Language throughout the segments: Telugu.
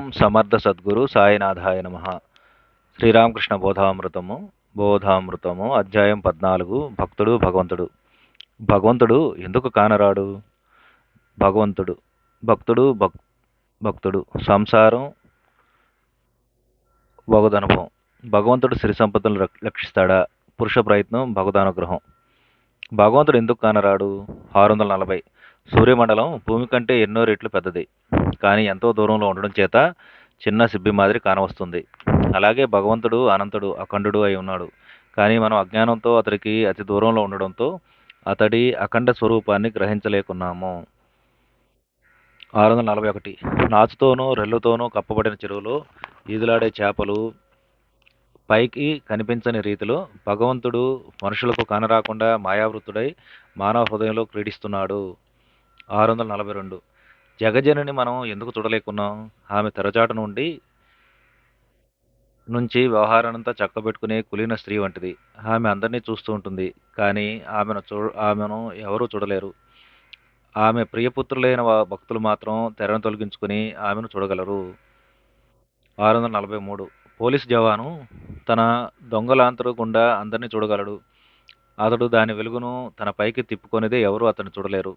ఓం సమర్థ సద్గురు సాయినాథాయ నమ. శ్రీరామకృష్ణ బోధామృతము బోధామృతము అధ్యాయం పద్నాలుగు. భక్తుడు భగవంతుడు. భగవంతుడు ఎందుకు కానరాడు? భగవంతుడు భక్తుడు భక్ భక్తుడు. సంసారం భగదనుభవం. భగవంతుడు సిరి సంపదను రక్షిస్తాడా? పురుష ప్రయత్నం భగదానుగ్రహం. భగవంతుడు ఎందుకు కానరాడు? ఆరు వందల నలభై. సూర్యమండలం భూమి కంటే ఎన్నో రెట్లు పెద్దది. కానీ ఎంతో దూరంలో ఉండడం చేత చిన్న సిబ్బి మాదిరి కానవస్తుంది. అలాగే భగవంతుడు అనంతుడు అఖండుడు అయి ఉన్నాడు. కానీ మనం అజ్ఞానంతో అతడికి అతి దూరంలో ఉండడంతో అతడి అఖండ స్వరూపాన్ని గ్రహించలేకున్నాము. ఆరు వందల నలభై ఒకటి నాచుతోనూ రెల్లుతోనూ కప్పబడిన చెరువులో ఈదులాడే చేపలు పైకి కనిపించని రీతిలో భగవంతుడు మనుషులకు కానరాకుండా మాయావృత్తుడై మానవ హృదయంలో క్రీడిస్తున్నాడు. ఆరు వందల నలభై రెండు జగజనని మనం ఎందుకు చూడలేకున్నాం? ఆమె తెరచాటు నుండి నుంచి వ్యవహారానంతా చక్కబెట్టుకునే కులీన స్త్రీ వంటిది. ఆమె అందరినీ చూస్తూ ఉంటుంది. కానీ ఆమెను చూ ఆమెను ఎవరూ చూడలేరు. ఆమె ప్రియపుత్రులైన భక్తులు మాత్రం తెరను తొలగించుకుని ఆమెను చూడగలరు. ఆరు వందల నలభై మూడు. పోలీస్ జవాను తన దొంగలాంతరు గుండా అందరినీ చూడగలడు. అతడు దాని వెలుగును తన పైకి తిప్పుకొనిదే ఎవరూ అతన్ని చూడలేరు.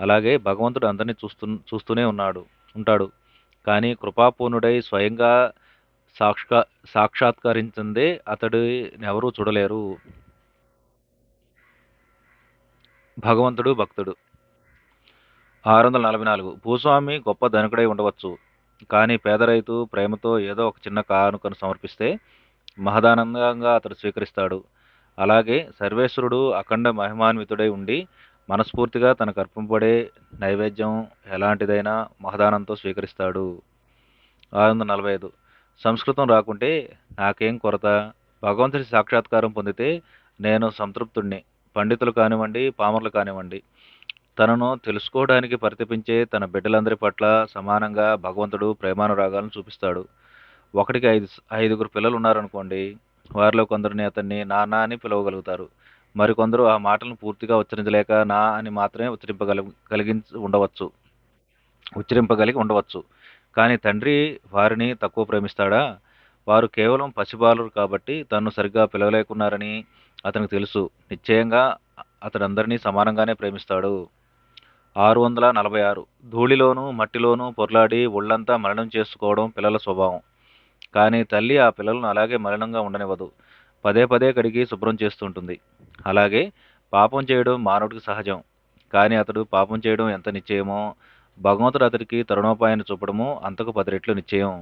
అలాగే భగవంతుడు అందరినీ చూస్తూ చూస్తూనే ఉన్నాడు ఉంటాడు. కానీ కృపాపూర్ణుడై స్వయంగా సాక్షా సాక్షాత్కరించిందే అతడిని ఎవరూ చూడలేరు. భగవంతుడు భక్తుడు. ఆరు వందల నలభై నాలుగు. భూస్వామి గొప్ప ధనికుడై ఉండవచ్చు. కానీ పేద రైతు ప్రేమతో ఏదో ఒక చిన్న కానుకను సమర్పిస్తే మహదానందంగా అతడు స్వీకరిస్తాడు. అలాగే సర్వేశ్వరుడు అఖండ మహిమాన్వితుడై ఉండి మనస్ఫూర్తిగా తనకు అర్పింపబడే నైవేద్యం ఎలాంటిదైనా మహదానంతో స్వీకరిస్తాడు. ఆరు వందల నలభై ఐదు. సంస్కృతం రాకుంటే నాకేం కొరత? భగవంతుడి సాక్షాత్కారం పొందితే నేను సంతృప్తుణ్ణి. పండితులు కానివ్వండి పామర్లు కానివ్వండి. తనను తెలుసుకోవడానికి పరితపించే తన బిడ్డలందరి పట్ల సమానంగా భగవంతుడు ప్రేమానురాగాలను చూపిస్తాడు. ఒకటికి ఐదు ఐదుగురు పిల్లలు ఉన్నారనుకోండి వారిలో కొందరిని అతన్ని నాన్న అని పిలవగలుగుతారు. మరికొందరు ఆ మాటలను పూర్తిగా ఉచ్చరించలేక నా అని మాత్రమే ఉచ్చరింపగలి కలిగించి ఉండవచ్చు. ఉచ్చరింపగలిగి ఉండవచ్చు. కానీ తండ్రి వారిని తక్కువ ప్రేమిస్తాడా? వారు కేవలం పసిబాలురు కాబట్టి తను సరిగ్గా పిలవలేకున్నారని అతనికి తెలుసు. నిశ్చయంగా అతడు అందరినీ సమానంగానే ప్రేమిస్తాడు. ఆరు వందల నలభై ఆరు. ధూళిలోనూ మట్టిలోనూ పొర్లాడి ఒళ్ళంతా మరణం చేసుకోవడం పిల్లల స్వభావం. కానీ తల్లి ఆ పిల్లలను అలాగే మరణంగా ఉండనివ్వదు. పదే పదే కడిగి శుభ్రం చేస్తుంటుంది. అలాగే పాపం చేయడం మానవుడికి సహజం. కానీ అతడు పాపం చేయడం ఎంత నిశ్చయమో భగవంతుడు అతడికి తరుణోపాయాన్ని చూపడము అంతకు పది రెట్లు నిశ్చయం.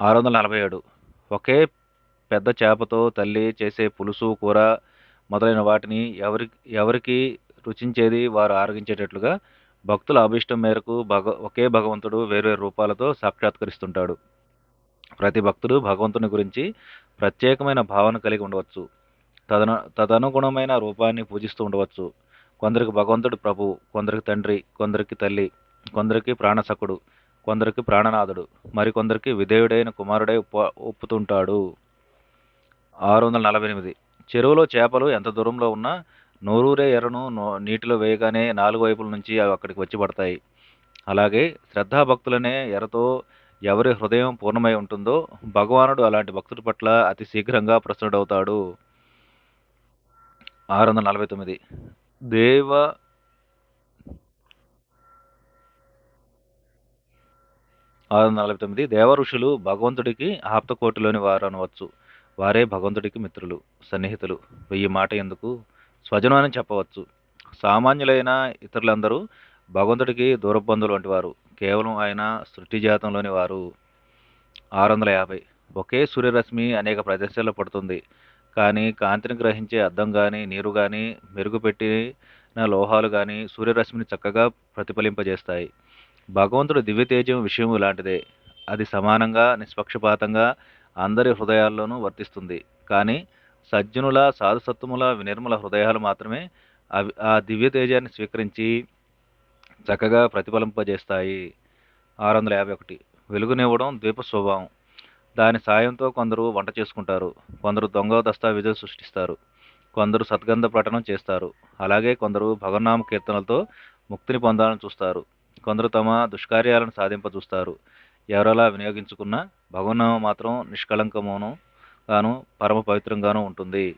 ఆరు వందల నలభై ఏడు. ఒకే పెద్ద చేపతో తల్లి చేసే పులుసు కూర మొదలైన వాటిని ఎవరి ఎవరికి రుచించేది వారు ఆరగించేటట్లుగా భక్తుల అభిష్టం మేరకు భగ ఒకే భగవంతుడు వేర్వేరు రూపాలతో సాక్షాత్కరిస్తుంటాడు. ప్రతి భక్తుడు భగవంతుని గురించి ప్రత్యేకమైన భావన కలిగి ఉండవచ్చు. తదను తదనుగుణమైన రూపాన్ని పూజిస్తూ ఉండవచ్చు. కొందరికి భగవంతుడు ప్రభు కొందరికి తండ్రి కొందరికి తల్లి కొందరికి ప్రాణసకుడు కొందరికి ప్రాణనాథుడు మరికొందరికి విధేయుడైన కుమారుడై ఉప్ప ఒప్పుతుంటాడు. ఆరు వందల నలభై ఎనిమిది. చెరువులో చేపలు ఎంత దూరంలో ఉన్నా నోరూరే ఎర్రను నో- నీటిలో వేయగానే నాలుగు వైపుల నుంచి అవి అక్కడికి వచ్చి పడతాయి. అలాగే శ్రద్ధాభక్తులనే ఎరతో ఎవరి హృదయం పూర్ణమై ఉంటుందో భగవానుడు అలాంటి భక్తుడి పట్ల అతి శీఘ్రంగా ప్రసన్నుడవుతాడు. ఆరు వందల నలభై తొమ్మిది. దేవ ఆరు వందల నలభై తొమ్మిది. దేవ ఋషులు భగవంతుడికి ఆప్తకోటిలోని వారు అనవచ్చు. వారే భగవంతుడికి మిత్రులు సన్నిహితులు. వెయ్యి మాట ఎందుకు? స్వజనం అని చెప్పవచ్చు. సామాన్యులైన ఇతరులందరూ భగవంతుడికి దూరబంధులు వంటి వారు. కేవలం ఆయన సృష్టి జాతంలోని వారు. ఆరు వందల యాభై ఒకే సూర్యరశ్మి అనేక ప్రదేశాల్లో పడుతుంది. కానీ కాంతిని గ్రహించే అద్దం కానీ నీరు కానీ మెరుగుపెట్టిన లోహాలు కానీ సూర్యరశ్మిని చక్కగా ప్రతిఫలింపజేస్తాయి. భగవంతుడు దివ్య తేజం విషయం ఇలాంటిదే. అది సమానంగా నిష్పక్షపాతంగా అందరి హృదయాల్లోనూ వర్తిస్తుంది. కానీ సజ్జనుల సాధుసత్వముల వినిర్మల హృదయాలు మాత్రమే అవి ఆ దివ్య తేజాన్ని స్వీకరించి చక్కగా ప్రతిఫలింపజేస్తాయి. ఆరు వందల యాభై ఒకటి. వెలుగునివ్వడం ద్వీప స్వభావం. దాని సాయంతో కొందరు వంట చేసుకుంటారు. కొందరు దొంగ దస్తావేజులు సృష్టిస్తారు. కొందరు సద్గంధ పఠనం చేస్తారు. అలాగే కొందరు భగవన్నామ కీర్తనలతో ముక్తిని పొందాలని చూస్తారు. కొందరు తమ దుష్కార్యాలను సాధింప చూస్తారు ఎవరెలా వినియోగించుకున్నా భగవన్నామ మాత్రం నిష్కళంకమును గాను పరమ పవిత్రంగాను ఉంటుంది.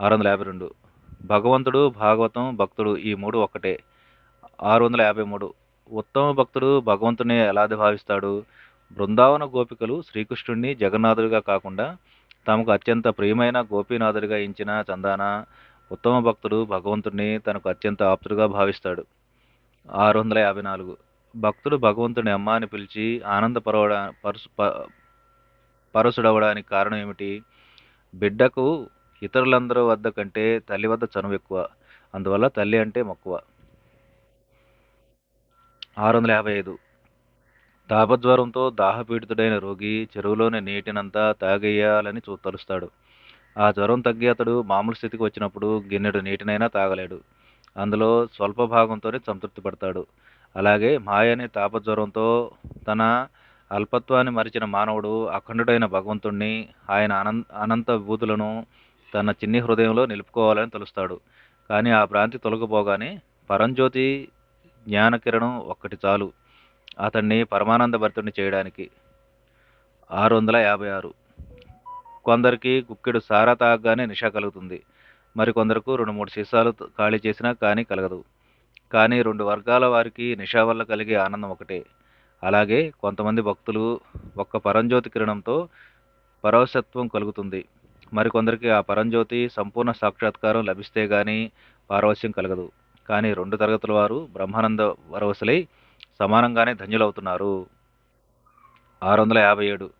ఆరు వందల యాభై రెండు. భగవంతుడు భాగవతం భక్తుడు ఈ మూడు ఒక్కటే. ఆరు వందల యాభై మూడు. ఉత్తమ భక్తుడు భగవంతుని ఎలా భావిస్తాడు? బృందావన గోపికలు శ్రీకృష్ణుడిని జగన్నాథుడిగా కాకుండా తమకు అత్యంత ప్రియమైన గోపీనాథుడిగా ఇచ్చిన చందాన ఉత్తమ భక్తుడు భగవంతుడిని తనకు అత్యంత ఆప్తుడుగా భావిస్తాడు. ఆరు వందల యాభై నాలుగు. భక్తుడు భగవంతుని అమ్మ అని పిలిచి ఆనందపరవడా పరుసు ప- కారణం ఏమిటి? బిడ్డకు ఇతరులందరి వద్ద కంటే తల్లి వద్ద చనువు ఎక్కువ అందువల్ల తల్లి అంటే మక్కువ. ఆరు వందల యాభై ఐదు. తాపజ్వరంతో దాహపీడితుడైన రోగి చెరువులోని నీటినంతా తాగేయాలని చూ తలుస్తాడు. ఆ జ్వరం తగ్గి అతడు మామూలు స్థితికి వచ్చినప్పుడు గిన్నెడు నీటినైనా తాగలేడు. అందులో స్వల్ప భాగంతోనే సంతృప్తి పడతాడు. అలాగే మాయ అనే తాపజ్వరంతో తన అల్పత్వాన్ని మరిచిన మానవుడు అఖండుడైన భగవంతుణ్ణి ఆయన అనంత అనంత విభూతులను తన చిన్ని హృదయంలో నిలుపుకోవాలని తలుస్తాడు. కానీ ఆ భ్రాంతి తొలగిపోగానే పరంజ్యోతి జ్ఞానకిరణం ఒక్కటి చాలు. అతన్ని పరమానంద భరితుడిని చేయడానికి. ఆరు వందల యాభై ఆరు కొందరికి గుక్కెడు సారా తాగగానే నిషా కలుగుతుంది. మరికొందరకు రెండు మూడు సీసాలు ఖాళీ చేసినా కానీ కలగదు. కానీ రెండు వర్గాల వారికి నిషా వల్ల కలిగే ఆనందం ఒకటే. అలాగే కొంతమంది భక్తులు ఒక్క పరంజ్యోతి కిరణంతో పరవశత్వం కలుగుతుంది. మరికొందరికి ఆ పరంజ్యోతి సంపూర్ణ సాక్షాత్కారం లభిస్తే గానీ పారవశ్యం కలగదు. కానీ రెండు తరగతుల వారు బ్రహ్మానంద వరవసులై సమానంగానే ధన్యులవుతున్నారు. ఆరు వందల యాభై ఏడు.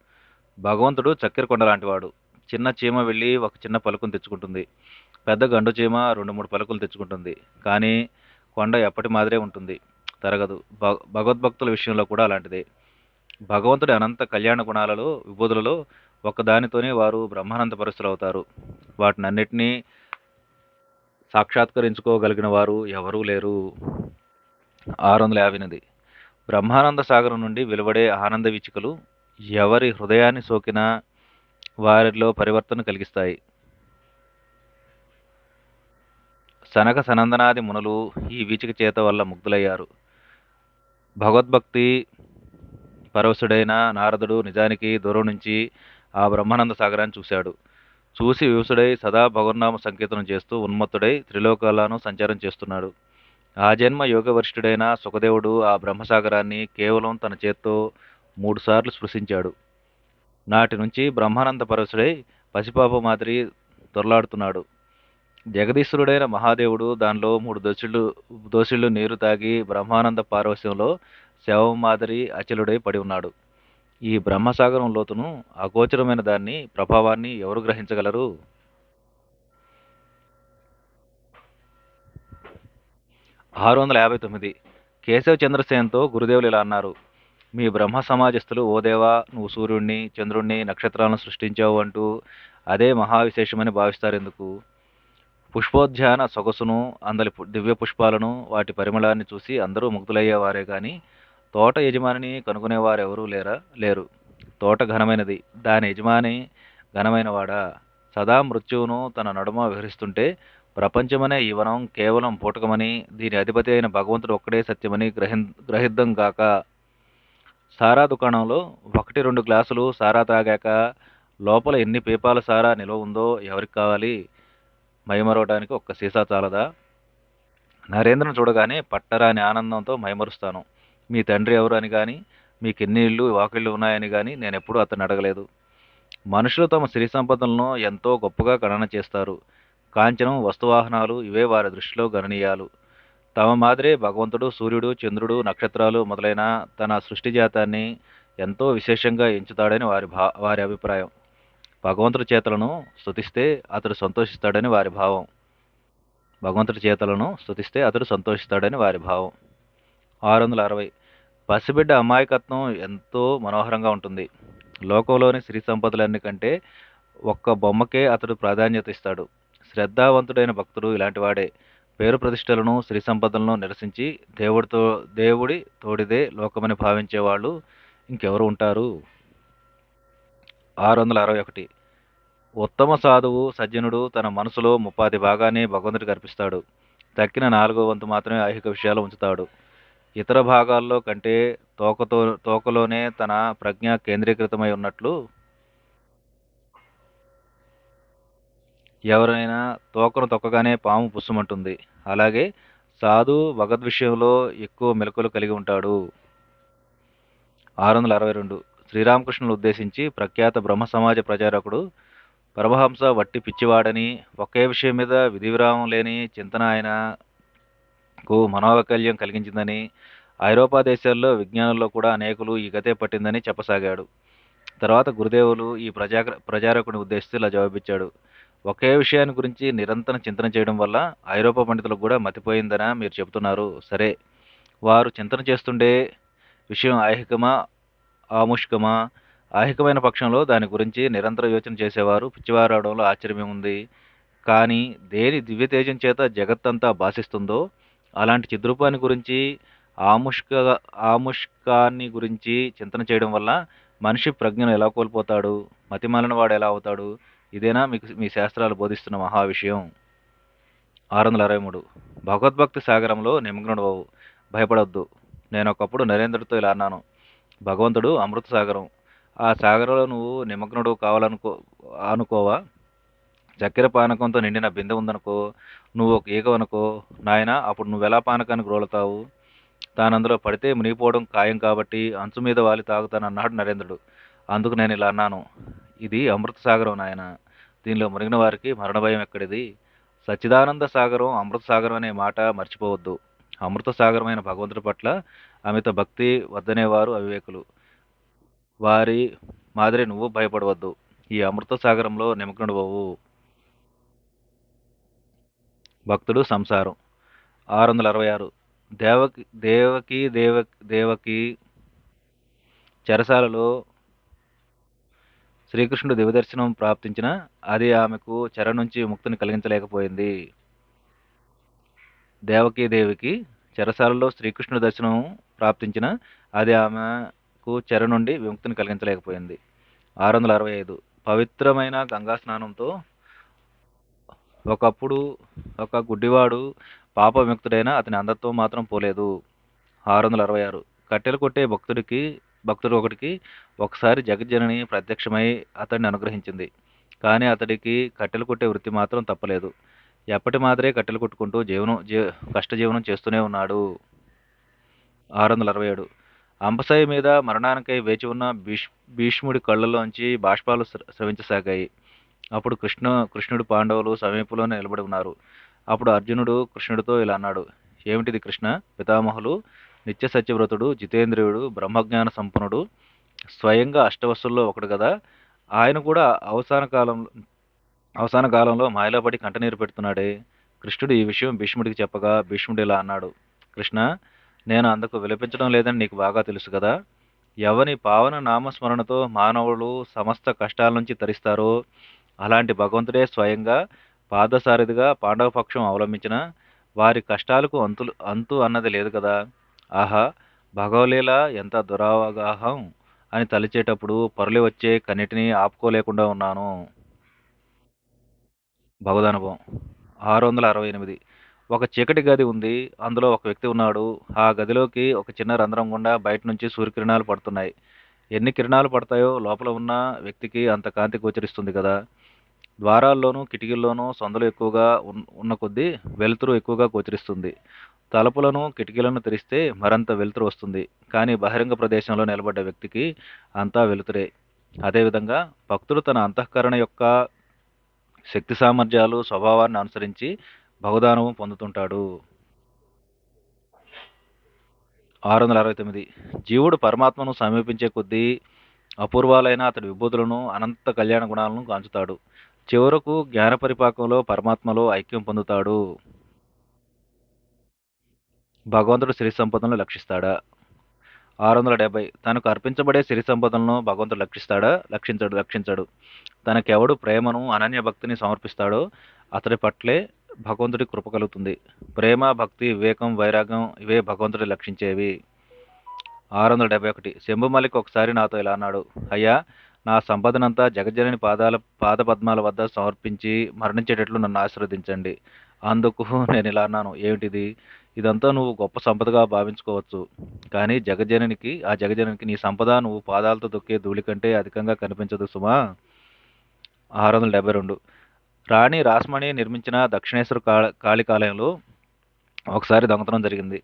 భగవంతుడు చక్కెర కొండ లాంటివాడు. చిన్న చీమ వెళ్ళి ఒక చిన్న పలుకును తెచ్చుకుంటుంది. పెద్ద గండు చీమ రెండు మూడు పలుకులు తెచ్చుకుంటుంది. కానీ కొండ ఎప్పటి మాదిరే ఉంటుంది. తరగదు. భ భగవద్భక్తుల విషయంలో కూడా అలాంటిదే. భగవంతుడి అనంత కళ్యాణ గుణాలలో విభూతులలో ఒక్కదానితోనే వారు బ్రహ్మానంద పరుస్తులు అవుతారు వాటినన్నిటినీ సాక్షాత్కరించుకోగలిగిన వారు ఎవరూ లేరు. ఆరు వందల యాభైనది. బ్రహ్మానంద సాగరం నుండి వెలువడే ఆనంద వీచికలు ఎవరి హృదయాన్ని సోకినా వారిలో పరివర్తన కలిగిస్తాయి. సనక సనందనాది మునులు ఈ వీచిక చేత వల్ల ముగ్ధులయ్యారు. భగవద్భక్తి పరవశుడైన నారదుడు నిజానికి దూరం నుంచి ఆ బ్రహ్మానంద సాగరాన్ని చూశాడు. చూసి వివసుడై సదా భగవన్నామ సంకీర్తనం చేస్తూ ఉన్మత్తుడై త్రిలోకాలను సంచారం చేస్తున్నాడు. ఆ జన్మ యోగవరిష్ఠుడైన సుఖదేవుడు ఆ బ్రహ్మసాగరాన్ని కేవలం తన చేత్తో మూడుసార్లు స్పృశించాడు. నాటి నుంచి బ్రహ్మానంద పరవశుడై పసిపాప మాదిరి దొరలాడుతున్నాడు. జగదీశ్వరుడైన మహాదేవుడు దానిలో మూడు దోషులు దోషులు నీరు తాగి బ్రహ్మానంద పారవశ్యంలో శవం మాదిరి అచలుడై పడి ఉన్నాడు. ఈ బ్రహ్మసాగరం లోతును అగోచరమైన దాన్ని ప్రభావాన్ని ఎవరు గ్రహించగలరు? ఆరు వందల యాభై తొమ్మిది. కేశవ చంద్రసేన్తో గురుదేవులు ఇలా అన్నారు. మీ బ్రహ్మ సమాజస్థులు ఓ దేవా నువ్వు సూర్యుడిని చంద్రుణ్ణి నక్షత్రాలను సృష్టించావు అంటూ అదే మహావిశేషమని భావిస్తారు ఎందుకు? పుష్పోద్యాన సొగసును అందలి పు- దివ్య పుష్పాలను వాటి పరిమళాన్ని చూసి అందరూ ముగ్ధులయ్యేవారే కానీ తోట యజమానిని కనుగొనేవారెవరూ లేరా? లేరు. తోట ఘనమైనది. దాని యజమాని ఘనమైనవాడా? సదా మృత్యువును తన నడుమ విహరిస్తుంటే ప్రపంచమనే ఈ వనం కేవలం పూటకమని దీని అధిపతి అయిన భగవంతుడు ఒక్కడే సత్యమని గ్రహి గ్రహిద్దం గాక. సారా దుకాణంలో ఒకటి రెండు గ్లాసులు సారా తాగాక లోపల ఎన్ని పీపాల సారా నిల్వ ఉందో ఎవరికి కావాలి? మైమరవడానికి ఒక్క సీసా చాలదా? నరేంద్రను చూడగానే పట్టరాని ఆనందంతో మైమరుస్తాను. మీ తండ్రి ఎవరు అని కానీ మీకు ఎన్ని ఇళ్ళు వాకిళ్ళు ఉన్నాయని కానీ నేను ఎప్పుడూ అతను అడగలేదు. మనుషులు తమ సిరి సంపదలను ఎంతో గొప్పగా గణన చేస్తారు. కాంచనం వస్తువాహనాలు ఇవే వారి దృష్టిలో గణనీయాలు. తమ మాదిరే భగవంతుడు సూర్యుడు చంద్రుడు నక్షత్రాలు మొదలైన తన సృష్టి జాతాన్ని ఎంతో విశేషంగా ఎంచుతాడని వారి భా వారి అభిప్రాయం. భగవంతుడి చేతలను స్థుతిస్తే అతడు సంతోషిస్తాడని వారి భావం. భగవంతుడి చేతలను స్థుతిస్తే అతడు సంతోషిస్తాడని వారి భావం. ఆరు వందల అరవై. పసిబిడ్డ అమాయకత్వం ఎంతో మనోహరంగా ఉంటుంది. లోకంలోని సిరి సంపదలన్నీ కంటే ఒక్క బొమ్మకే అతడు ప్రాధాన్యత ఇస్తాడు. శ్రద్ధావంతుడైన భక్తుడు ఇలాంటివాడే పేరు ప్రతిష్టలను స్త్రీ సంపదలను నిరసించి దేవుడితో దేవుడి తోడిదే లోకమని భావించేవాళ్ళు ఇంకెవరు ఉంటారు? ఆరు వందల అరవై ఒకటి. ఉత్తమ సాధువు సజ్జనుడు తన మనసులో ముప్పాది భాగాన్ని భగవంతుడికి అర్పిస్తాడు. తక్కిన నాలుగో వంతు మాత్రమే ఐహిక విషయాలు ఉంచుతాడు. ఇతర భాగాల్లో కంటే తోకతో తోకలోనే తన ప్రజ్ఞ కేంద్రీకృతమై ఉన్నట్లు ఎవరైనా తోకను తొక్కగానే పాము పుస్సుమంటుంది. అలాగే సాధు భగద్ విషయంలో ఎక్కువ మెలకులు కలిగి ఉంటాడు. ఆరు వందల అరవై రెండు. శ్రీరామకృష్ణులు ఉద్దేశించి ప్రఖ్యాత బ్రహ్మ సమాజ ప్రచారకుడు పరమహంస వట్టి పిచ్చివాడని ఒకే విషయం మీద విధి విరామం లేని చింతన ఆయన కు మనోవైకల్యం కలిగించిందని ఐరోపా దేశాల్లో విజ్ఞానంలో కూడా అనేకులు ఈ గతే పట్టిందని చెప్పసాగాడు. తర్వాత గురుదేవులు ఈ ప్రజా ప్రజారకుని ఉద్దేశిస్తూ ఇలా జవాబిచ్చాడు. ఒకే విషయాన్ని గురించి నిరంతరం చింతన చేయడం వల్ల ఐరోపా పండితులకు కూడా మతిపోయిందనా మీరు చెబుతున్నారు. సరే వారు చింతన చేస్తుండే విషయం ఐహికమా ఆముష్కమా? ఐహికమైన పక్షంలో దాని గురించి నిరంతర యోచన చేసేవారు పిచ్చివారవడంలో ఆశ్చర్యమేముంది. కానీ దేని దివ్యతేజం చేత జగత్తంతా భాషిస్తుందో అలాంటి చిద్రూపాన్ని గురించి ఆముష్క ఆముష్కాన్ని గురించి చింతన చేయడం వల్ల మనిషి ప్రజ్ఞను ఎలా కోల్పోతాడు మతిమాలిన వాడు ఎలా అవుతాడు ఇదేనా మీకు మీ శాస్త్రాలు బోధిస్తున్న మహా విషయం. ఆరు వందల అరవై మూడు భగవద్భక్తి సాగరంలో నిమగ్నుడు భయపడొద్దు. నేను ఒకప్పుడు నరేంద్రుడితో ఇలా అన్నాను. భగవంతుడు అమృత సాగరం ఆ సాగరంలో నువ్వు నిమగ్నుడు కావాలనుకో అనుకోవా? చక్కెర పానకంతో నిండిన బిందె ఉందనుకో నువ్వు ఒక ఈగ అనుకో నాయన అప్పుడు నువ్వు ఎలా పానకానికి రోలుతావు తాను అందులో పడితే మునిగిపోవడం ఖాయం కాబట్టి అంచు మీద వాలి తాగుతానన్నాడు నరేంద్రుడు. అందుకు నేను ఇలా అన్నాను. ఇది అమృత సాగరం నాయన. దీనిలో మునిగిన వారికి మరణ భయం ఎక్కడిది? సచ్చిదానంద సాగరం అమృత సాగరం అనే మాట మర్చిపోవద్దు. అమృత సాగరమైన భగవంతుడి పట్ల అమిత భక్తి వద్దనేవారు అవివేకులు. వారి మాదిరి నువ్వు భయపడవద్దు. ఈ అమృత సాగరంలో నిమగ్నుడవు భక్తుడు సంసారం. ఆరు వందల అరవై ఆరు దేవకి దేవకి దేవ దేవకి చెరసాలలో శ్రీకృష్ణుడు దివదర్శనం ప్రాప్తించిన అది ఆమెకు చెర నుంచి ముక్తిని కలిగించలేకపోయింది. దేవకీ దేవికి చెరసాలలో శ్రీకృష్ణుడు దర్శనం ప్రాప్తించిన అది ఆమెకు చెర నుండి విముక్తిని కలిగించలేకపోయింది. ఆరు వందల అరవై ఐదు పవిత్రమైన గంగా స్నానంతో ఒకప్పుడు ఒక గుడ్డివాడు పాపవిముక్తుడైన అతని అంధత్వం మాత్రం పోలేదు. ఆరు వందల అరవై ఆరు కట్టెలు కొట్టే భక్తుడికి భక్తుడు ఒకటికి ఒకసారి జగజ్జనని ప్రత్యక్షమై అతడిని అనుగ్రహించింది. కానీ అతడికి కట్టెలు కొట్టే వృత్తి మాత్రం తప్పలేదు. ఎప్పటి మాదిరే కట్టెలు కొట్టుకుంటూ జీవనం జీ కష్టజీవనం చేస్తూనే ఉన్నాడు. ఆరు వందల అరవై ఏడు అంబసాయి మీద మరణానికై వేచి ఉన్న భీష్ భీష్ముడి కళ్ళలోంచి బాష్పాలు స్ర- స్రవించసాగాయి. అప్పుడు కృష్ణ కృష్ణుడు పాండవులు సమీపంలోనే నిలబడి ఉన్నారు. అప్పుడు అర్జునుడు కృష్ణుడితో ఇలా అన్నాడు ఏమిటిది కృష్ణ? పితామహులు నిత్య సత్యవ్రతుడు జితేంద్రియుడు బ్రహ్మజ్ఞాన సంపన్నుడు స్వయంగా అష్టవస్సుల్లో ఒకడు కదా? ఆయన కూడా అవసాన కాలంలో అవసాన కాలంలో మాయలో పడి కంటనీరు పెడుతున్నాడే. కృష్ణుడు ఈ విషయం భీష్ముడికి చెప్పగా భీష్ముడు ఇలా అన్నాడు కృష్ణ నేను అందుకు విలపించడం లేదని నీకు బాగా తెలుసు కదా? ఎవని పావన నామస్మరణతో మానవులు సమస్త కష్టాల నుంచి తరిస్తారో అలాంటి భగవంతుడే స్వయంగా పాదసారథిగా పాండవ పక్షం అవలంబించిన వారి కష్టాలకు అంతులు అంతు అన్నది లేదు కదా. ఆహా భగవలీల ఎంత దురావగాహం అని తలిచేటప్పుడు పొరలి వచ్చే కన్నిటిని ఆపుకోలేకుండా ఉన్నాను. భగవదనుభవం. ఆరు వందల అరవై ఎనిమిది ఒక చీకటి గది ఉంది. అందులో ఒక వ్యక్తి ఉన్నాడు. ఆ గదిలోకి ఒక చిన్న రంధ్రం గుండా బయట నుంచి సూర్యకిరణాలు పడుతున్నాయి. ఎన్ని కిరణాలు పడతాయో లోపల ఉన్న వ్యక్తికి అంత కాంతి గోచరిస్తుంది కదా. ద్వారాల్లోనూ కిటికీల్లోనూ సందులు ఎక్కువగా ఉన్- ఉన్న కొద్దీ వెలుతురు ఎక్కువగా గోచరిస్తుంది. తలుపులను కిటికీలను తెరిస్తే మరంత వెలుతురు వస్తుంది. కానీ బహిరంగ ప్రదేశంలో నిలబడ్డ వ్యక్తికి అంతా వెలుతురే. అదేవిధంగా భక్తుడు తన అంతఃకరణ యొక్క శక్తి సామర్థ్యాలు స్వభావాన్ని అనుసరించి భగదానము పొందుతుంటాడు. ఆరు వందల అరవై తొమ్మిది జీవుడు పరమాత్మను సమీపించే కొద్దీ అపూర్వాలైన అతడి విభూతులను అనంత కళ్యాణ గుణాలను కాంచుతాడు. చివరకు జ్ఞానపరిపాకంలో పరమాత్మలో ఐక్యం పొందుతాడు. భగవంతుడు సిరి సంపదలను లక్షిస్తాడా? ఆరు వందల డెబ్బై తనకు అర్పించబడే సిరి సంపదలను భగవంతుడు లక్షిస్తాడా? లక్షించడు లక్షించడు. తనకెవడు ప్రేమను అనన్య భక్తిని సమర్పిస్తాడో అతడి పట్లే భగవంతుడి కృప కలుగుతుంది. ప్రేమ భక్తి వివేకం వైరాగ్యం ఇవే భగవంతుడి లక్షించేవి. ఆరు వందల డెబ్బై ఒకటి. శంభు మలిక్ ఒకసారి నాతో ఇలా అన్నాడు. అయ్యా నా సంపదనంతా జగజ్జనని పాదాల పాద పద్మాల వద్ద సమర్పించి మరణించేటట్లు నన్ను ఆశీర్వదించండి. అందుకు నేను ఇలా అన్నాను. ఏమిటిది? ఇదంతా నువ్వు గొప్ప సంపదగా భావించుకోవచ్చు. కానీ జగజననికి ఆ జగజననికి నీ సంపద నువ్వు పాదాలతో దొక్కే ధూళి కంటే అధికంగా కనిపించదు సుమా. ఆరు వందల డెబ్బై రెండు. రాణి రాస్మణి నిర్మించిన దక్షిణేశ్వర కాళ కాళికాలయంలో ఒకసారి దొంగతనం జరిగింది.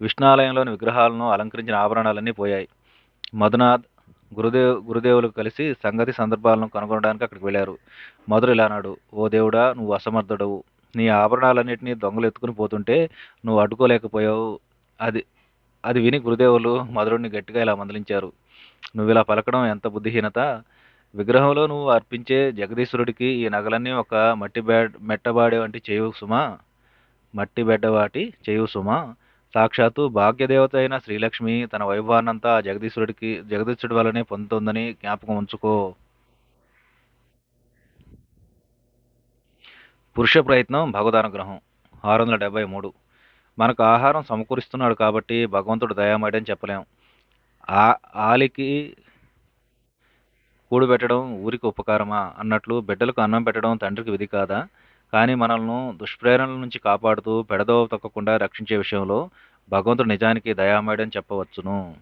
విష్ణాలయంలోని విగ్రహాలను అలంకరించిన ఆభరణాలన్నీ పోయాయి. మధునాథ్ గురుదేవ్ గురుదేవులు కలిసి సంగతి సందర్భాలను కనుగొనడానికి అక్కడికి వెళ్ళారు. మధురు ఇలా అన్నాడు ఓ దేవుడా నువ్వు అసమర్థుడవు. నీ ఆభరణాలన్నింటినీ దొంగలు ఎత్తుకుని పోతుంటే నువ్వు అడ్డుకోలేకపోయావు. అది అది విని గురుదేవులు మధురుడిని గట్టిగా ఇలా మందలించారు. నువ్వు ఇలా పలకడం ఎంత బుద్ధిహీనత? విగ్రహంలో నువ్వు అర్పించే జగదీశ్వరుడికి ఈ నగలన్నీ ఒక మట్టి బెడ్ మెట్టబాడి వంటి చేయు సుమా? మట్టి బెడ్డవాటి చేయు సుమా? సాక్షాత్తు భాగ్యదేవత అయిన శ్రీలక్ష్మి తన వైభవాన్నంతా జగదీశ్వరుడికి జగదీశ్వరుడి వల్లనే పొందుతుందని జ్ఞాపకం ఉంచుకో. పురుష ప్రయత్నం భగవదానుగ్రహం. ఆరు వందల డెబ్బై మూడు మనకు ఆహారం సమకూరుస్తున్నాడు కాబట్టి భగవంతుడు దయామయడని చెప్పలేం. ఆ ఆలికి కూడుబెట్టడం ఊరికి ఉపకారమా అన్నట్లు బిడ్డలకు అన్నం పెట్టడం తండ్రికి విధి కాదా? కానీ మనల్ని దుష్ప్రేరణల నుంచి కాపాడుతూ పెడదోవ తొక్కకుండా రక్షించే విషయంలో భగవంతుడు నిజానికి దయామయుడని చెప్పవచ్చును.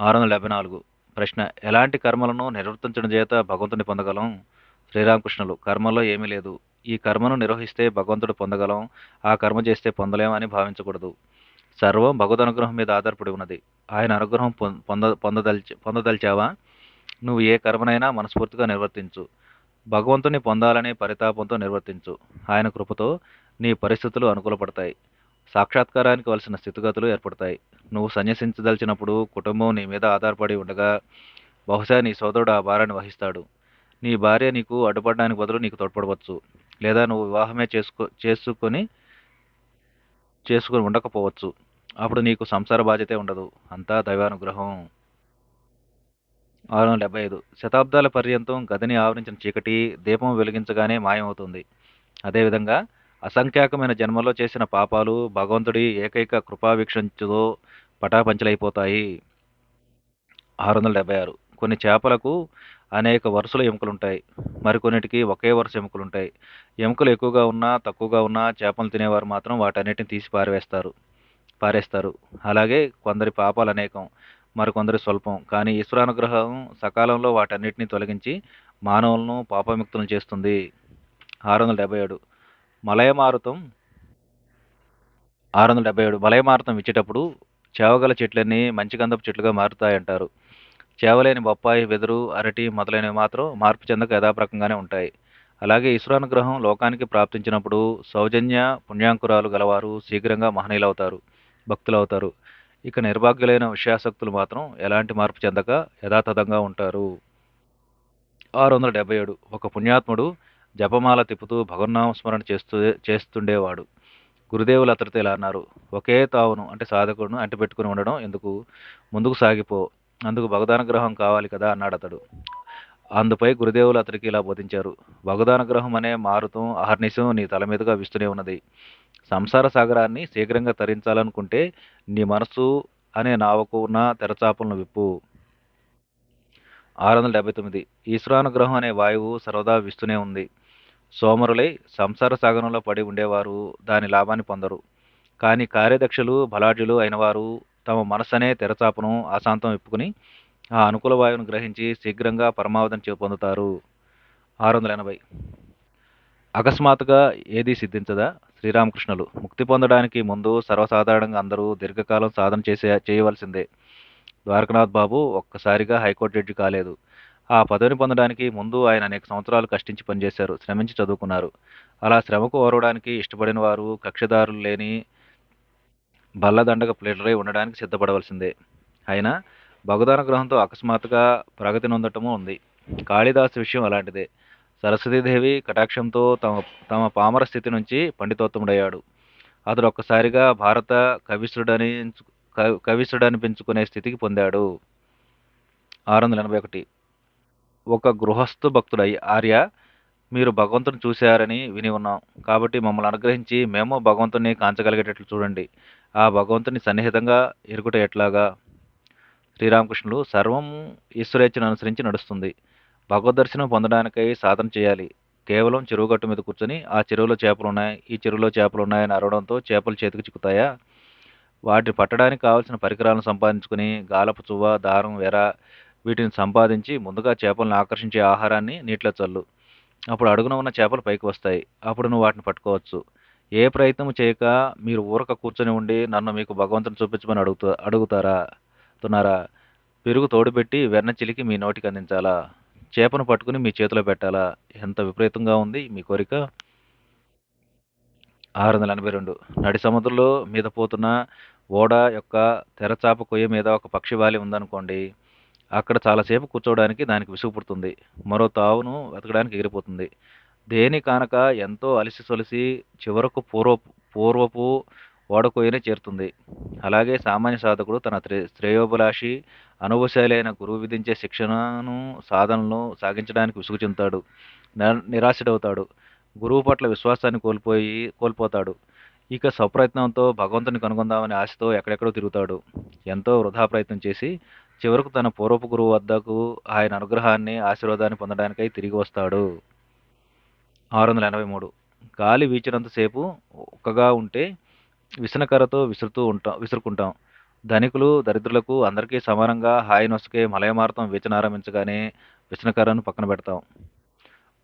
ఆరు వందల డెబ్బై నాలుగు. ప్రశ్న ఎలాంటి కర్మలను నిర్వర్తించడం చేత భగవంతుని పొందగలం? శ్రీరామకృష్ణులు కర్మలో ఏమీ లేదు. ఈ కర్మను నిర్వహిస్తే భగవంతుడు పొందగలం ఆ కర్మ చేస్తే పొందలేమని భావించకూడదు. సర్వం భగవద్ అనుగ్రహం మీద ఆధారపడి ఉన్నది. ఆయన అనుగ్రహం పొంద పొందదల్చి పొందదలిచావా? నువ్వు ఏ కర్మనైనా మనస్ఫూర్తిగా నిర్వర్తించు. భగవంతుని పొందాలనే పరితాపంతో నిర్వర్తించు. ఆయన కృపతో నీ పరిస్థితులు అనుకూలపడతాయి. సాక్షాత్కారానికి వలసిన స్థితిగతులు ఏర్పడతాయి. నువ్వు సన్యసించదలిచినప్పుడు కుటుంబం నీ మీద ఆధారపడి ఉండగా బహుశా నీ సోదరుడు ఆ భారాన్ని వహిస్తాడు. నీ భార్య నీకు అడ్డుపడడానికి బదులు నీకు తోడ్పడవచ్చు. లేదా నువ్వు వివాహమే చేసుకో చేసుకొని చేసుకొని ఉండకపోవచ్చు. అప్పుడు నీకు సంసార బాధ్యతే ఉండదు. అంతా దైవానుగ్రహం. ఆరు వందల డెబ్బై ఐదు. శతాబ్దాల పర్యంతం గదిని ఆవరించిన చీకటి దీపం వెలిగించగానే మాయమవుతుంది. అదేవిధంగా అసంఖ్యాకమైన జన్మలో చేసిన పాపాలు భగవంతుడి ఏకైక కృపావీక్షణతో పటాపంచలైపోతాయి. ఆరు వందల డెబ్బై ఆరు. కొన్ని చేపలకు అనేక వరుసల ఎముకలుంటాయి. మరికొన్నిటికి ఒకే వరుస ఎముకలుంటాయి. ఎముకలు ఎక్కువగా ఉన్నా తక్కువగా ఉన్నా చేపలు తినేవారు మాత్రం వాటన్నిటిని తీసి పారవేస్తారు. పారేస్తారు. అలాగే కొందరి పాపాలు అనేకం. మరికొందరి స్వల్పం. కానీ ఈశ్వరానుగ్రహం సకాలంలో వాటన్నిటిని తొలగించి మానవులను పాపముక్తులను చేస్తుంది. ఆరు వందల డెబ్బై ఏడు మలయమారుతం. ఆరు వందల డెబ్బై ఏడు మలయమారుతం ఇచ్చేటప్పుడు చేవగల చెట్లన్నీ మంచి గంధపు చెట్లుగా మారుతాయంటారు. చేవలేని బొప్పాయి వెదురు అరటి మొదలైనవి మాత్రం మార్పు చెందక యథాప్రకంగానే ఉంటాయి. అలాగే ఈశ్వరానుగ్రహం లోకానికి ప్రాప్తించినప్పుడు సౌజన్య పుణ్యాంకురాలు గలవారు శీఘ్రంగా మహనీయులవుతారు భక్తులవుతారు. ఇక నిర్భాగ్యులైన విషయాసక్తులు మాత్రం ఎలాంటి మార్పు చెందక యథాతథంగా ఉంటారు. ఆరు వందల డెబ్బై ఏడు ఒక పుణ్యాత్ముడు జపమాల తిప్పుతూ భగవన్నామ స్మరణ చేస్తూ చేస్తుండేవాడు. గురుదేవులు అతడితో ఇలా అన్నారు ఒకే తావును అంటే సాధకుడును అంటిపెట్టుకుని ఉండడం ఎందుకు? ముందుకు సాగిపో అందుకు భగదానుగ్రహం కావాలి కదా అన్నాడు అతడు. అందుపై గురుదేవులు అతడికి ఇలా బోధించారు భగదానుగ్రహం అనే మారుతం అహర్నిశం నీ తల మీదుగా విస్తూనే ఉన్నది. సంసార సాగరాన్ని శీఘ్రంగా తరించాలనుకుంటే నీ మనస్సు అనే నావకు ఉన్న తెరచాపలను విప్పు. ఆరు వందల డెబ్బై తొమ్మిది. ఈశ్వరానుగ్రహం అనే వాయువు సర్వదా విస్తూనే ఉంది. సోమరులై సంసార సాగరంలో పడి ఉండేవారు దాని లాభాన్ని పొందరు. కానీ కార్యదక్షులు బలాఢ్యులు అయినవారు తమ మనసనే తెరచాపను అశాంతం విప్పుకుని ఆ అనుకూల వాయువును గ్రహించి శీఘ్రంగా పరమావధం చే పొందుతారు ఆరు వందల ఎనభై. అకస్మాత్తుగా ఏదీ సిద్ధించదా? శ్రీరామకృష్ణులు. ముక్తి పొందడానికి ముందు సర్వసాధారణంగా అందరూ దీర్ఘకాలం సాధన చేసే చేయవలసిందే. ద్వారకనాథ్ బాబు ఒక్కసారిగా హైకోర్టు జడ్జి కాలేదు. ఆ పదవిని పొందడానికి ముందు ఆయన అనేక సంవత్సరాలు కష్టించి పనిచేశారు శ్రమించి చదువుకున్నారు. అలా శ్రమకు ఓరవడానికి ఇష్టపడిన వారు కక్షదారులు లేని బల్లదండగ ప్లేటరై ఉండడానికి సిద్ధపడవలసిందే. అయినా భగవదానుగ్రహంతో అకస్మాత్తుగా ప్రగతి నొందటము ఉంది. కాళిదాసు విషయం అలాంటిదే. సరస్వతీదేవి కటాక్షంతో తమ తమ పామర స్థితి నుంచి పండితోత్తముడయ్యాడు. అతడు ఒక్కసారిగా భారత కవిశ్రుడని కవి- కవిశ్రుడనిపించుకునే స్థితికి పొందాడు. ఆరు వందల ఎనభై ఒకటి. ఒక గృహస్థు భక్తుడై ఆర్య మీరు భగవంతుని చూశారని విని ఉన్నాం. కాబట్టి మమ్మల్ని అనుగ్రహించి మేము భగవంతుని కాంచగలిగేటట్లు చూడండి. ఆ భగవంతుని సన్నిహితంగా ఎరుగుట ఎట్లాగా? శ్రీరామకృష్ణులు సర్వం ఈశ్వరేచ్ఛను అనుసరించి నడుస్తుంది. భగవద్ దర్శనం పొందడానికై సాధన చేయాలి. కేవలం చెరువు గట్టు మీద కూర్చొని ఆ చెరువులో చేపలున్నాయి ఈ చెరువులో చేపలున్నాయని అరవడంతో చేపలు చేతికి చిక్కుతాయా? వాటిని పట్టడానికి కావాల్సిన పరికరాలను సంపాదించుకుని గాలపు చువ్వ దారం వెర వీటిని సంపాదించి ముందుగా చేపలను ఆకర్షించే ఆహారాన్ని నీటిలో చల్లు. అప్పుడు అడుగున ఉన్న చేపలు పైకి వస్తాయి. అప్పుడు నువ్వు వాటిని పట్టుకోవచ్చు. ఏ ప్రయత్నం చేయక మీరు ఊరక కూర్చొని ఉండి నన్ను మీకు భగవంతుని చూపించమని అడుగుతా అడుగుతారా? తున్నారా? పెరుగు తోడుపెట్టి వెన్న చిలికి మీ నోటికి అందించాలా? చేపను పట్టుకుని మీ చేతిలో పెట్టాలా? ఎంత విపరీతంగా ఉంది మీ కోరిక. ఆరు వందల ఎనభై రెండు నడి సముద్రంలో మీద పోతున్న ఓడ యొక్క తెరచాప కొయ్య మీద ఒక పక్షి వాలి ఉందనుకోండి అక్కడ చాలాసేపు కూర్చోవడానికి దానికి విసుగు పుడుతుంది. మరో తావును వెతకడానికి ఎగిరిపోతుంది. దేని కానక ఎంతో అలసి సొలిసి చివరకు పూర్వ పూర్వపు ఓడకొయ్యనే చేరుతుంది. అలాగే సామాన్య సాధకుడు తన శ్రేయోభిలాషి అనుభవశాలైన గురువు విధించే శిక్షణను సాధనను సాగించడానికి విసుగు చెందుతాడు. నిరాశడవుతాడు నిరాశుడవుతాడు. గురువు పట్ల విశ్వాసాన్ని కోల్పోయి కోల్పోతాడు. ఇక స్వప్రయత్నంతో భగవంతుని కనుగొందామనే ఆశతో ఎక్కడెక్కడో తిరుగుతాడు. ఎంతో వృధా ప్రయత్నం చేసి చివరకు తన పూర్వపు గురువు వద్దకు ఆయన అనుగ్రహాన్ని ఆశీర్వాదాన్ని పొందడానికై తిరిగి వస్తాడు. ఆరు వందల ఎనభై మూడు. గాలి వీచినంతసేపు ఒక్కగా ఉంటే విసనకరతో విసురుతూ ఉంటాం విసురుకుంటాం. ధనికులు దరిద్రులకు అందరికీ సమానంగా హాయి నొసకే మలయమార్తం వీచనారంభించగానే విసనకర్రను పక్కన పెడతాం.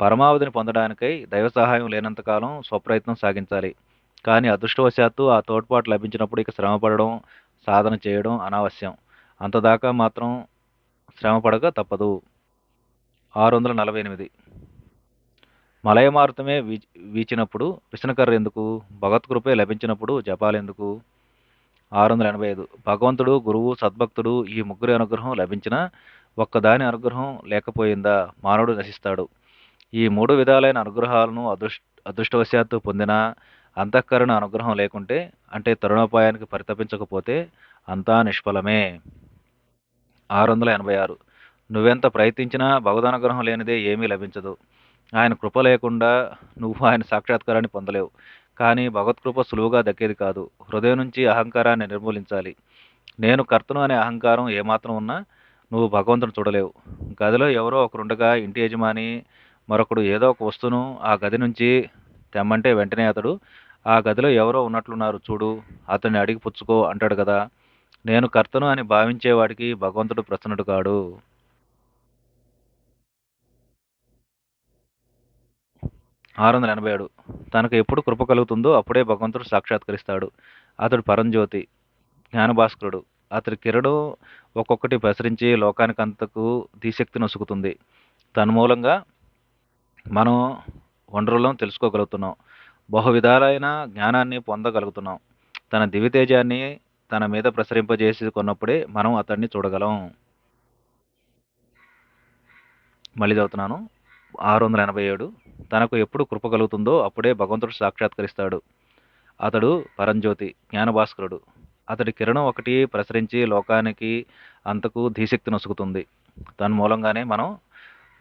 పరమావధిని పొందడానికై దైవ సహాయం లేనంతకాలం స్వప్రయత్నం సాగించాలి. కానీ అదృష్టవశాత్తు ఆ తోడ్పాటు లభించినప్పుడు ఇక శ్రమపడడం సాధన చేయడం అనావశ్యం. అంతదాకా మాత్రం శ్రమపడక తప్పదు. ఆరు వందల నలభై ఎనిమిది. మలయమారుతమే వీచినప్పుడు విసనకర్ర ఎందుకు? భగవత్కృపే లభించినప్పుడు జపాలెందుకు? ఆరు వందల ఎనభై ఐదు. భగవంతుడు గురువు సద్భక్తుడు ఈ ముగ్గురి అనుగ్రహం లభించినా ఒక్కదాని అనుగ్రహం లేకపోయిందా? మానవుడు నశిస్తాడు. ఈ మూడు విధాలైన అనుగ్రహాలను అదృష్ అదృష్టవశాత్తు పొందిన అంతఃకరణ అనుగ్రహం లేకుంటే అంటే తరుణోపాయానికి పరితపించకపోతే అంతా నిష్ఫలమే. ఆరు వందల ఎనభై ఆరు. నువ్వెంత ప్రయత్నించినా భగవదనుగ్రహం లేనిదే ఏమీ లభించదు. ఆయన కృప లేకుండా నువ్వు ఆయన సాక్షాత్కారాన్ని పొందలేవు. కానీ భగవత్కృప సులువుగా దక్కేది కాదు. హృదయం నుంచి అహంకారాన్ని నిర్మూలించాలి. నేను కర్తను అనే అహంకారం ఏమాత్రం ఉన్నా నువ్వు భగవంతుని చూడలేవు. గదిలో ఎవరో ఒకరుండగా ఇంటి యజమాని మరొకడు ఏదో ఒక వస్తువును ఆ గది నుంచి తెమ్మంటే వెంటనే అతడు ఆ గదిలో ఎవరో ఉన్నట్లున్నారు చూడు అతన్ని అడిగి పుచ్చుకో అంటాడు కదా. నేను కర్తను అని భావించేవాడికి భగవంతుడు ప్రసన్నుడు కాడు. ఆరు వందల ఎనభై ఏడు. తనకు ఎప్పుడు కృప కలుగుతుందో అప్పుడే భగవంతుడు సాక్షాత్కరిస్తాడు. అతడు పరంజ్యోతి జ్ఞానభాస్కరుడు. అతడి కిరణం ఒక్కొక్కటి ప్రసరించి లోకానికంతకు దిశక్తి నొసుకుతుంది. తన్మూలంగా మనం వనరులను తెలుసుకోగలుగుతున్నాం. బహువిధాలైన జ్ఞానాన్ని పొందగలుగుతున్నాం. తన దివితేజాన్ని తన మీద ప్రసరింపజేసి కొన్నప్పుడే మనం అతన్ని చూడగలం. మళ్ళీ చదువుతున్నాను. ఆరు వందల ఎనభై ఏడు. తనకు ఎప్పుడు కృప కలుగుతుందో అప్పుడే భగవంతుడు సాక్షాత్కరిస్తాడు. అతడు పరంజ్యోతి జ్ఞానభాస్కరుడు. అతడి కిరణం ఒకటి ప్రసరించి లోకానికి అంతకు ధీశక్తి నొసుకుతుంది. దాని మూలంగానే మనం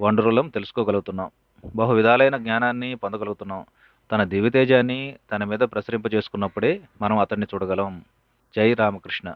వండరులం తెలుసుకోగలుగుతున్నాం. బహు విధాలైన జ్ఞానాన్ని పొందగలుగుతున్నాం. తన దివితేజాన్ని తన మీద ప్రసరింపజేసుకున్నప్పుడే మనం అతన్ని చూడగలం. జై రామకృష్ణ.